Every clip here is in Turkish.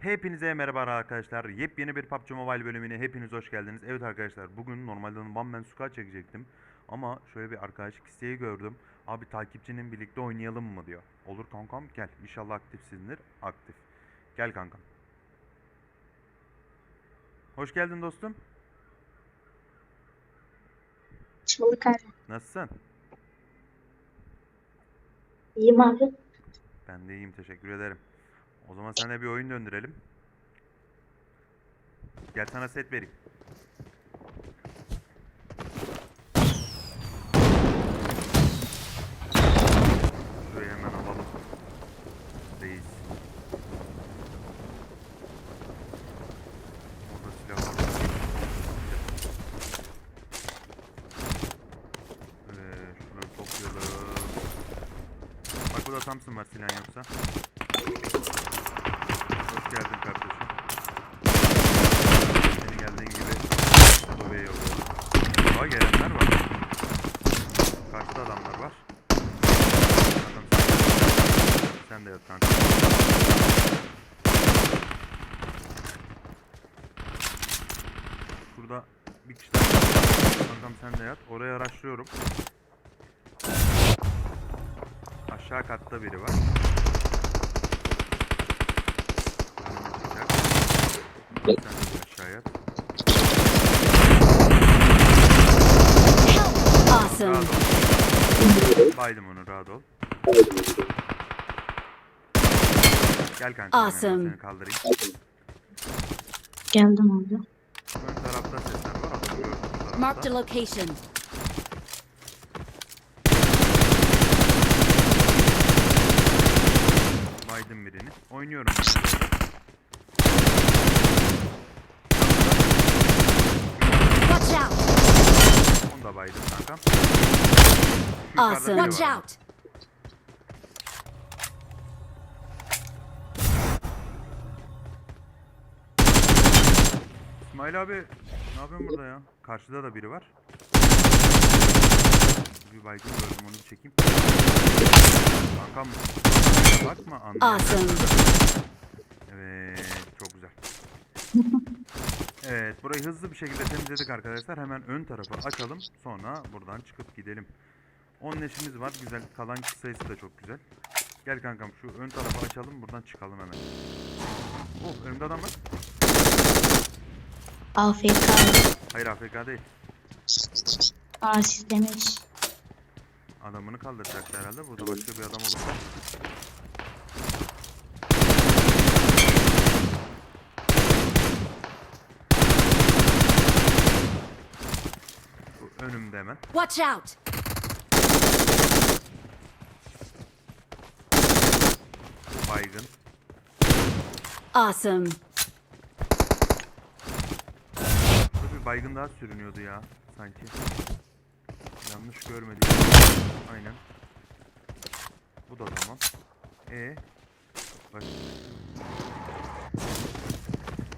Hepinize merhaba arkadaşlar. Yepyeni bir PUBG Mobile bölümüne hepiniz hoş geldiniz. Evet arkadaşlar bugün normalde One Man Squad çekecektim. Ama şöyle bir arkadaşlık isteği gördüm. Abi takipçinin birlikte oynayalım mı diyor. Olur kankam gel. İnşallah aktifsindir. Aktif. Gel kankam. Hoş geldin dostum. Hoş bulduk abi. Nasılsın? İyiyim abi. Ben de iyiyim teşekkür ederim. O zaman sana bir oyun döndürelim. Gel sana set vereyim. Hemen alalım. Reis. Orada silah var. Evet, şunları toplayalım. Bak burada Thompson var silah yoksa. Hoş geldin kardeşim. Seni geldiğin gibi Dobe'ye yolluyorum. Aa gelenler var. Karşıda adamlar var. Adam sen, sen de yok kanka. Şurada bir kişi daha. Kankam sen de yat. Oraya araştırıyorum. Aşağı katta biri var. Sen de bir aşağıya at. Awesome. Rahat ol. Baydım onu rahat ol. Gel kanka. Awesome. Seni kaldırayım. Geldim abi. Ön tarafta sesler var. Adamı gördüm a tarafta. location. Baydım birini. Oynuyorum. Watch out! Onu da baydım kankam. Şu Awesome. Watch out! İsmail abi ne yapıyorsun burada ya? Karşıda da biri var. Bir baygın gördüm onu bir çekeyim. Kankam bakma anlayamadım. Awesome. Evet çok güzel. Evet burayı hızlı bir şekilde temizledik arkadaşlar. Hemen ön tarafı açalım. Sonra buradan çıkıp gidelim. 10 neşimiz var. Güzel. Kalan kişi sayısı da çok güzel. Gel kankam şu ön tarafı açalım. Buradan çıkalım hemen. Oh önümde adam var. AFK. Hayır AFK değil. Aa siz demiş. Adamını kaldıracaktı herhalde. Burada başka bir adam olursa. Bu önümde hemen. Watch out! Baygın. Awesome. Burada bir baygın daha sürünüyordu ya sanki. Yanlış görmedim. Aynen. Bu da tamam. E Bak.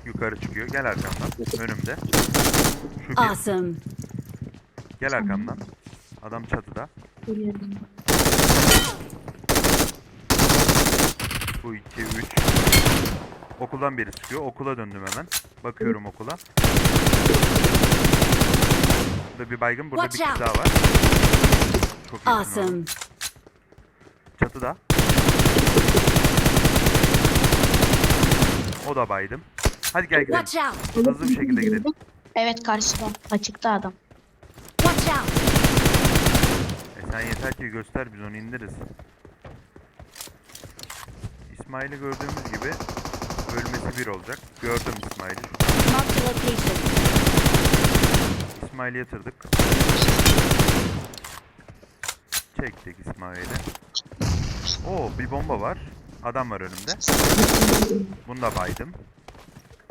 Yukarı çıkıyor. Gel arkamdan. Önümde. Şu bir. Awesome. Gel arkamdan. Adam çatıda. Geliyorum. Bu 2 3. Okuldan biri çıkıyor. Okula döndüm hemen. Bakıyorum okula. Burada bir baygın. Burada bir kişi daha var. Çok oğlum. Awesome. Çatıda. O da baydım. Hadi gel gidelim. Watch out! Hızlı bir şekilde gidelim. Evet karşıda. Açıkta adam. Watch out! E sen yeter ki göster biz onu indiririz. İsmail'i gördüğümüz gibi ölmesi bir olacak. Gördüm İsmail'i. Marked a location. İsmail'i yatırdık. Çektik İsmail'i. Oo bir bomba var. Adam var önümde. Bunu da baydım.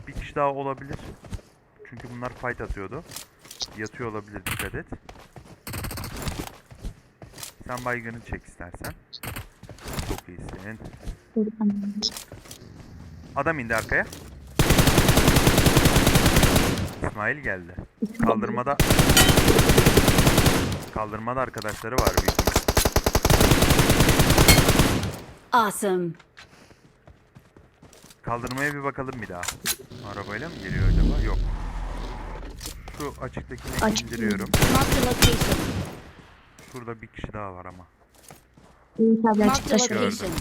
Bir kişi daha olabilir. Çünkü bunlar fight atıyordu. Yatıyor olabilir dikkat et. Sen baygını çek istersen. Çok iyisin. Adam indi arkaya. İsmail geldi. Kaldırmada Kaldırmada arkadaşları var büyük. Awesome. Kaldırmaya bir bakalım bir daha. Arabayla mı geliyor acaba? Yok. Şu açıktakini Açık indiriyorum. Şurada bir kişi daha var ama. İyi tabi Marked a açıkta şu. location.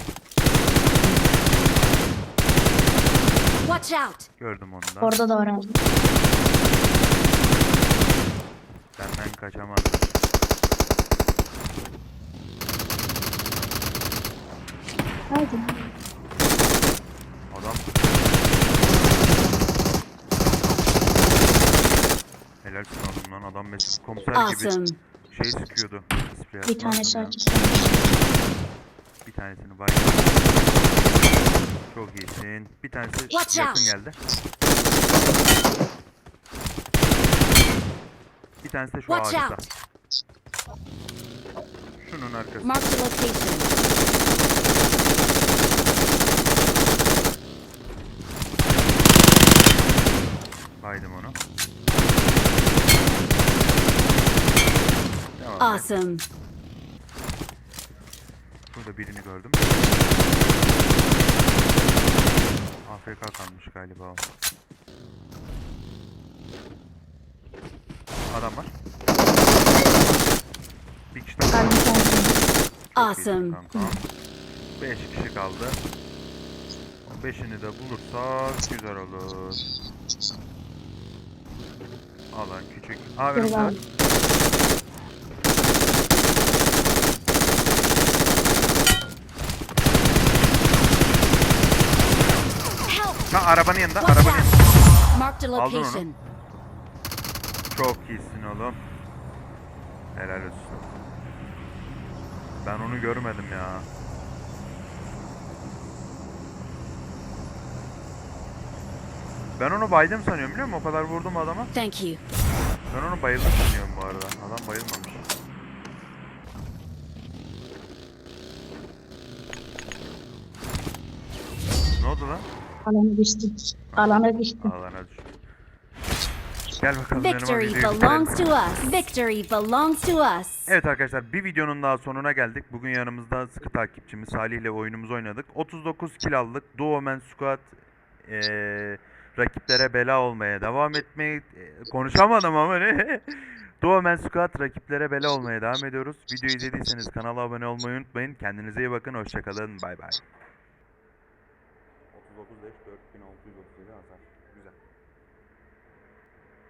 Watch out! Gördüm onu da. Orada da var abi. Benden kaçamaz. Hadi. Adam. Helalsin oğlum lan adam mesela komiser Awesome. gibi şey sıkıyordu. Bir ya? açıkta. Bir tanesini bay. Çok iyisin. Bir tanesi Watch yakın out. geldi. Bir tanesi de şu Watch ağaçta. out! Şunun arkası. Marked a location. Baydım onu. Devam et. Awesome. Burada birini gördüm. AFK kalmış galiba o. Adam var. Bir kişi daha. İyisin Awesome. kanka. 5 kişi kaldı. O 5'ini de bulursak güzel olur. Alan küçük. Aa önümde. Arabanın yanında, arabanın yanında. Aldın onu. Çok iyisin oğlum. Helal olsun. Ben onu görmedim ya. Ben onu baydım sanıyorum biliyor musun? O kadar vurdum adama. Thank you. Ben onu bayıldım sanıyorum bu arada. Adam bayılmamış. Ne oldu lan? Alana düştü. Alana düştü. Alana düştü. Gel bakalım Victory belongs to us. Victory belongs to us. Evet arkadaşlar bir videonun daha sonuna geldik. Bugün yanımızda sıkı takipçimiz Salih ile oyunumuzu oynadık. 39 kill aldık. Duo Man Squad eee, rakiplere bela olmaya devam etmeyi konuşamadım ama ne? Duo Man Squad rakiplere bela olmaya devam ediyoruz. Videoyu izlediyseniz kanala abone olmayı unutmayın. Kendinize iyi bakın. Hoşçakalın. Bay bay.